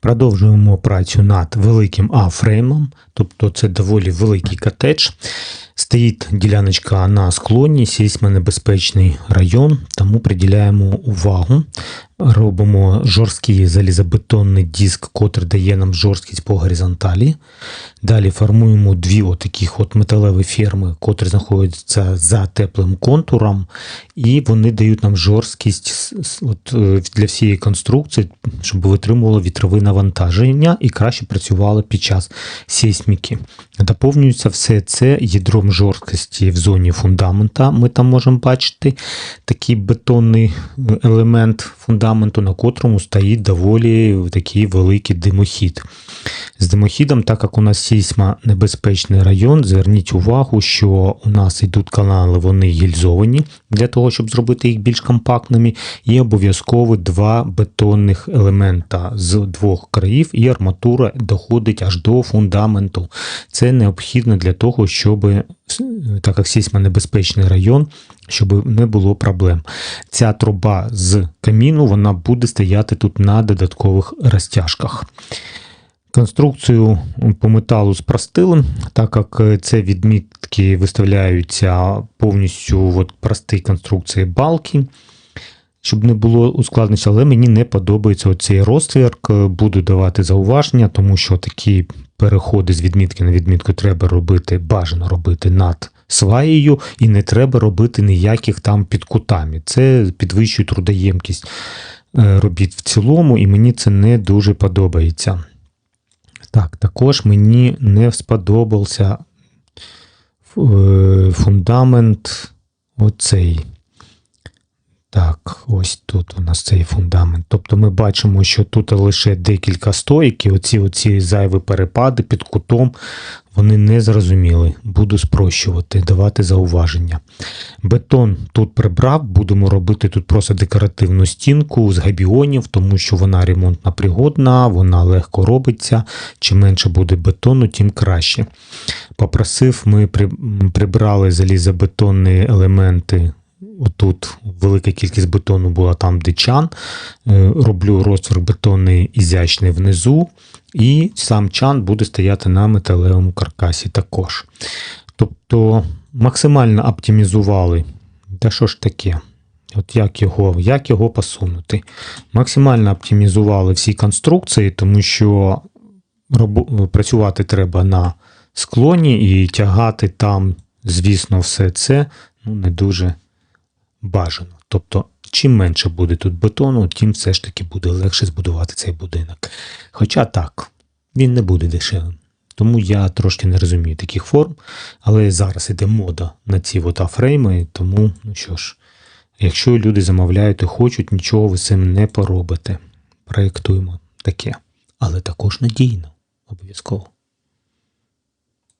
Продовжуємо працю над великим А-фреймом, тобто це доволі великий котедж. Стоїть діляночка на склоні, сейсмонебезпечний район, тому приділяємо увагу. Робимо жорсткий залізобетонний диск, котрий дає нам жорсткість по горизонталі. Далі формуємо дві отаких от металеві ферми, котрі знаходяться за теплим контуром, і вони дають нам жорсткість е, для всієї конструкції, щоб витримувало вітрове навантаження і краще працювало під час сейсміки. Доповнюється все це ядром жорсткості в зоні фундамента. Ми там можемо бачити такий бетонний елемент фундаменту, на котрому стоїть доволі такий великий димохід. З димохідом, так як у нас сейсма небезпечний район, зверніть увагу, що у нас йдуть канали, вони гільзовані для того, щоб зробити їх більш компактними, і обов'язково два бетонних елемента з двох країв, і арматура доходить аж до фундаменту. Це необхідно для того, щоб, так як сейсмонебезпечний район, щоб не було проблем. Ця труба з каміну вона буде стояти тут на додаткових розтяжках. Конструкцію по металу спростили, так як це відмітки виставляються повністю от прості конструкції балки, щоб не було ускладнення, але мені не подобається оцей розтвірк. Буду давати зауваження, тому що такі переходи з відмітки на відмітку треба робити, бажано робити над сваєю, і не треба робити ніяких там під кутами. Це підвищує трудоємкість е, робіт в цілому, і мені це не дуже подобається. Так, також мені не сподобався е, фундамент оцей. Так, ось тут у нас цей фундамент. Тобто ми бачимо, що тут лише декілька стоїк, і оці, оці зайві перепади під кутом, вони не зрозуміли. Буду спрощувати, давати зауваження. Бетон тут прибрав, будемо робити тут просто декоративну стінку з габіонів, тому що вона ремонтна пригодна, вона легко робиться. Чим менше буде бетону, тим краще. Попросив, ми прибрали залізобетонні елементи. Отут велика кількість бетону була там, де чан. Е, Роблю розтвір бетонний ізячний внизу, і сам чан буде стояти на металевому каркасі також. Тобто максимально оптимізували. Та що ж таке? От як його, як його посунути? Максимально оптимізували всі конструкції, тому що працювати треба на склоні і тягати там, звісно, все це ну, не дуже бажано. Тобто, чим менше буде тут бетону, тим все ж таки буде легше збудувати цей будинок. Хоча так, він не буде дешевим. Тому я трошки не розумію таких форм, але зараз іде мода на ці от афрейми, тому, ну що ж, якщо люди замовляють і хочуть, нічого ви цим не поробите. Проєктуємо таке. Але також надійно, обов'язково.